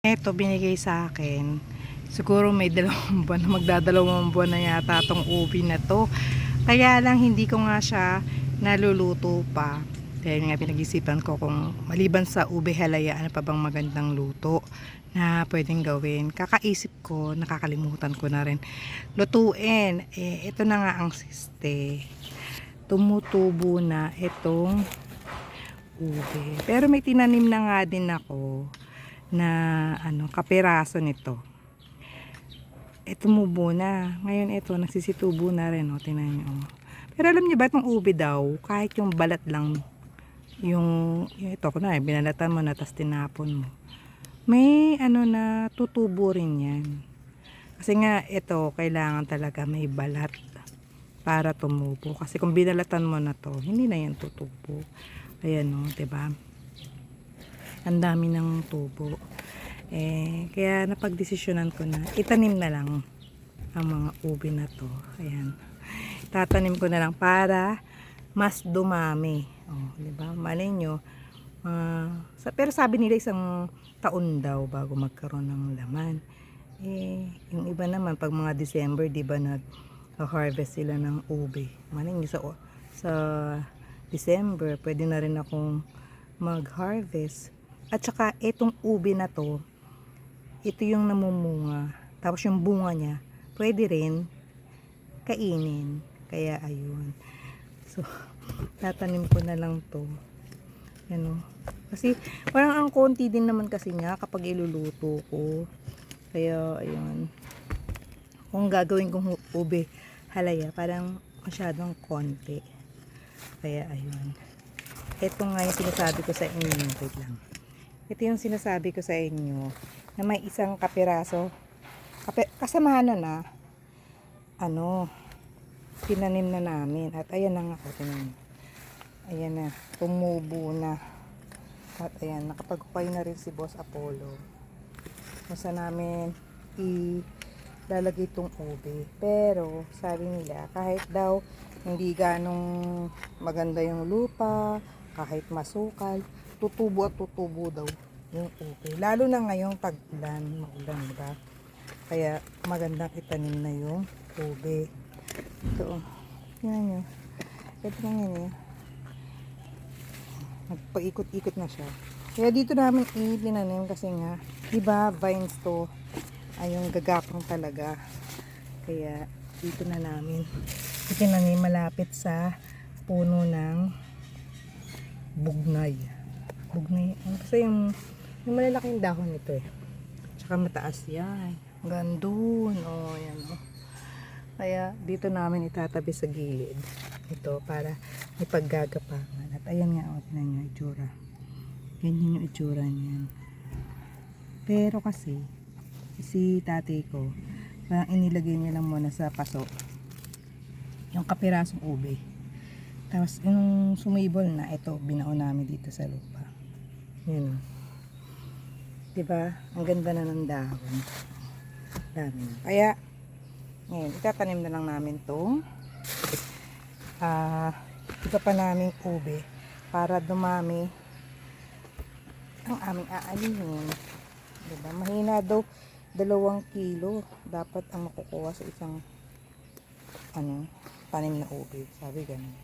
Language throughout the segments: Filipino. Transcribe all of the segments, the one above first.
Eto, binigay sa akin. Siguro may dalawang buwan, magdadalawang buwan na yata tong ubi na to. Kaya lang hindi ko nga siya naluluto pa. Dahil nga pinag-isipan ko kung maliban sa ube halaya, ano pa bang magandang luto na pwedeng gawin. Kakaisip ko, nakakalimutan ko na rin. Lutuin. Eh, ito na nga ang siste. Tumutubo na itong ube. Pero may tinanim na nga din ako na ano, kapiraso nito. E tumubo na. Ngayon ito, nagsisitubo na rin. O, tinan nyo. oh. Pero alam niyo ba itong ube daw, kahit yung balat lang, yung, yung ito, na binalatan mo na, tapos tinapon mo. May ano na, tutubo rin yan. Kasi nga, ito, kailangan talaga may balat para tumubo. Kasi kung binalatan mo na to, hindi na yan tutubo. Ayan o, 'di ba? Ang dami ng tubo. Eh, kaya napagdesisyonan ko na itanim na lang ang mga ubi na to. Ayan. Tatanim ko na lang para mas dumami. Oh, 'di ba? Malay nyo, sa, pero sabi nila isang taon daw bago magkaroon ng laman. Eh, yung iba naman pag mga December, 'di ba, nag harvest sila ng ube. Malay nyo sa sa December, pwede na rin akong mag-harvest. At saka, itong ube na to, ito yung namumunga. Tapos yung bunga niya, pwede rin kainin. Kaya, ayun. So, tatanim ko na lang to. Yan o. Kasi, parang ang konti din naman kasi nga kapag iluluto ko. Kaya, ayun. Kung gagawin kong ube halaya, parang masyadong konti. Kaya, ayun. Ito nga yung sinasabi ko sa inyo. Wait lang. Ito yung sinasabi ko sa inyo na may isang kapiraso. Kape, kasamahan na na. Ano, tinanim na namin. At ayan na nga. O, tinan nyo. Ayan na. Tumubo na. At ayan, nakapagpay na rin si Boss Apollo. Masa namin ilalagay itong ube. Pero, sabi nila, kahit daw hindi ganong maganda yung lupa, kahit masukal, tutubo at tutubo daw yung ube. Lalo na ngayong tag-ulan, maulan, di ba? Kaya magandang itanim na yung ube. Ito, oh. Yan nyo. Ito lang yan eh. Nagpaikot-ikot na siya. Kaya dito namin itinanim kasi nga, di ba, vines to, ay yung gagapang talaga. Kaya dito na namin itinanim malapit sa puno ng bugnay. Bugnay. Kasi yung, yung malalaking dahon nito eh. Tsaka mataas yan. Gandun. O, oh, yan o. Kaya dito namin itatabi sa gilid. Ito para may paggagapangan. At ayan nga, o, tinan nyo, itsura. Ganyan yung itsura niyan. Pero kasi, si tatay ko, parang inilagay niya lang muna sa paso yung kapirasong ube. Tapos, yung sumibol na, ito, binao namin dito sa lupa. Yan o. Diba? Ang ganda na ng dahon. Dami na. Kaya, ngayon, itatanim na lang namin itong ah, ito pa naming ube para dumami ang aming aalihin. Diba? Mahina daw dalawang kilo dapat ang makukuha sa isang ano, tanim na ube. Sabi ganun.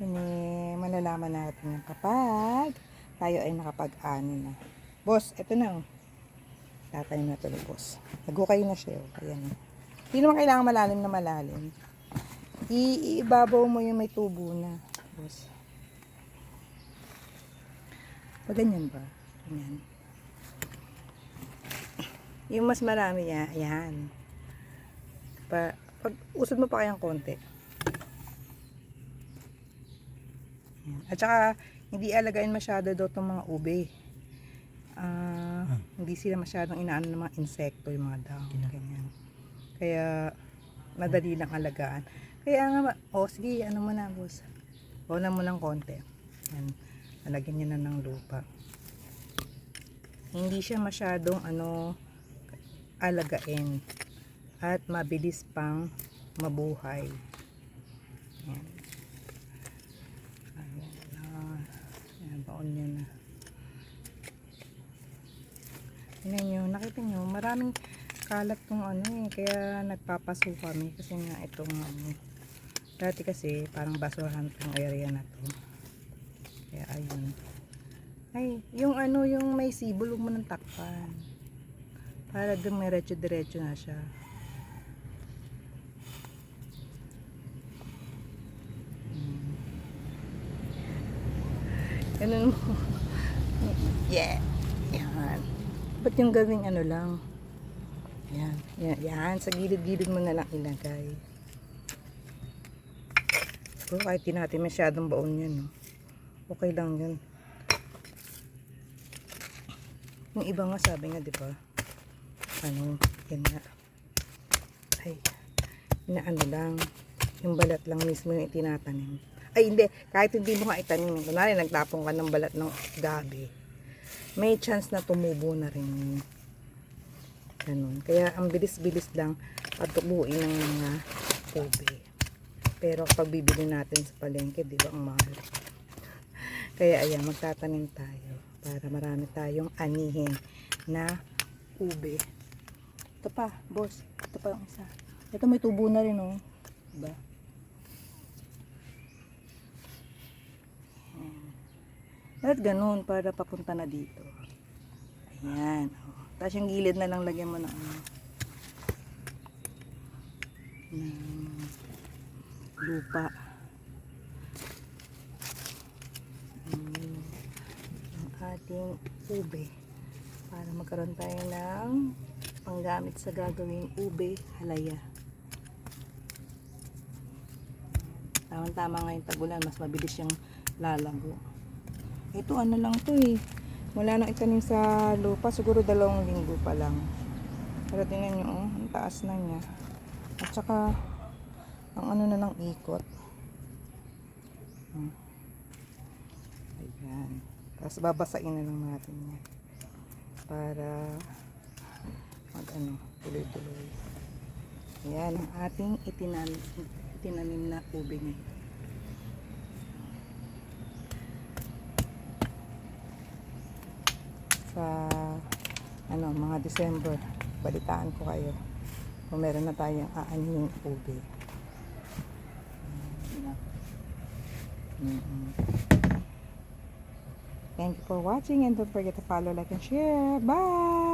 Yun eh, malalaman natin kapag tayo ay nakapag-ani na. Boss, eto na oh. Tatanim na ni boss. Nagukay na siya oh. Ayan oh. Hindi naman kailangan malalim na malalim. Iibabaw mo yung may tubo na. Boss. Pag ganyan ba? Ganyan. Yung mas marami niya, ayan. Pa, pag usod mo pa kayang konti. Ayan. At saka, hindi alagain masyado daw itong mga ube. Ah, Hindi sila masyadong inaano ng mga insekto, yung mga dahon. Ganyan. Kaya, madali lang alagaan. Kaya nga, oh, sige, ano mo na, boss. Wala mo ng konti. Yan. Lalagyan niya na ng lupa. Hindi siya masyadong, ano, alagain. At mabilis pang mabuhay. Yan. Ayan na. Ayan, baon niya na. Tingnan nyo, nakita nyo, maraming kalat tong ano eh. Kaya nagpapaso kami kasi nga itong ano. Dati kasi parang basurahan tong area na to. Kaya ayun. Ay, yung ano, yung may sibol, huwag mo nang takpan. Para dumiretso-diretso na siya. Hmm. Ganun mo. Yeah. Yan. Ba't yung gawing ano lang? Yan. Yan. Yan. Sa gilid-gilid mo na lang ilagay. Pero kahit di natin masyadong baon yan. No? Okay lang yun. Yung iba nga sabi nga, di ba? Ano, yan nga. Ay, inaano lang. Yung balat lang mismo yung itinatanim. Ay, hindi. Kahit hindi mo nga itanim. Kunwari, nagtapong ka ng balat ng gabi. May chance na tumubo na rin. Ganun. Kaya, ang bilis-bilis lang patubuin ng mga ube. Pero kapag bibili natin sa palengke, di ba, ang mahal. Kaya, ayan, magtatanim tayo para marami tayong anihin na ube. Ito pa, boss. Ito pa yung isa. Ito may tubo na rin, oh. Diba? At ganun, para papunta na dito. Ayan. Tapos yung gilid na lang lagyan mo ng ano. ng lupa. Ang ating ube. Para magkaroon tayo ng panggamit sa gagawing ube halaya. Tama-tama ngayon tagulan, mas mabilis yung lalago. Ito ano lang to eh. Wala nang itanim sa lupa. Siguro dalawang linggo pa lang. Pero tingnan nyo oh. Ang taas na niya. At saka ang ano na ng ikot. Hmm. Ayan. Tapos babasain na lang natin yan. Para mag ano, tuloy-tuloy. Ayan ang ating itinanim, itinanim na ube ngayon. Sa ano, mga December balitaan ko kayo kung meron na tayong aaning ube mm Thank you for watching and don't forget to follow, like, and share. Bye!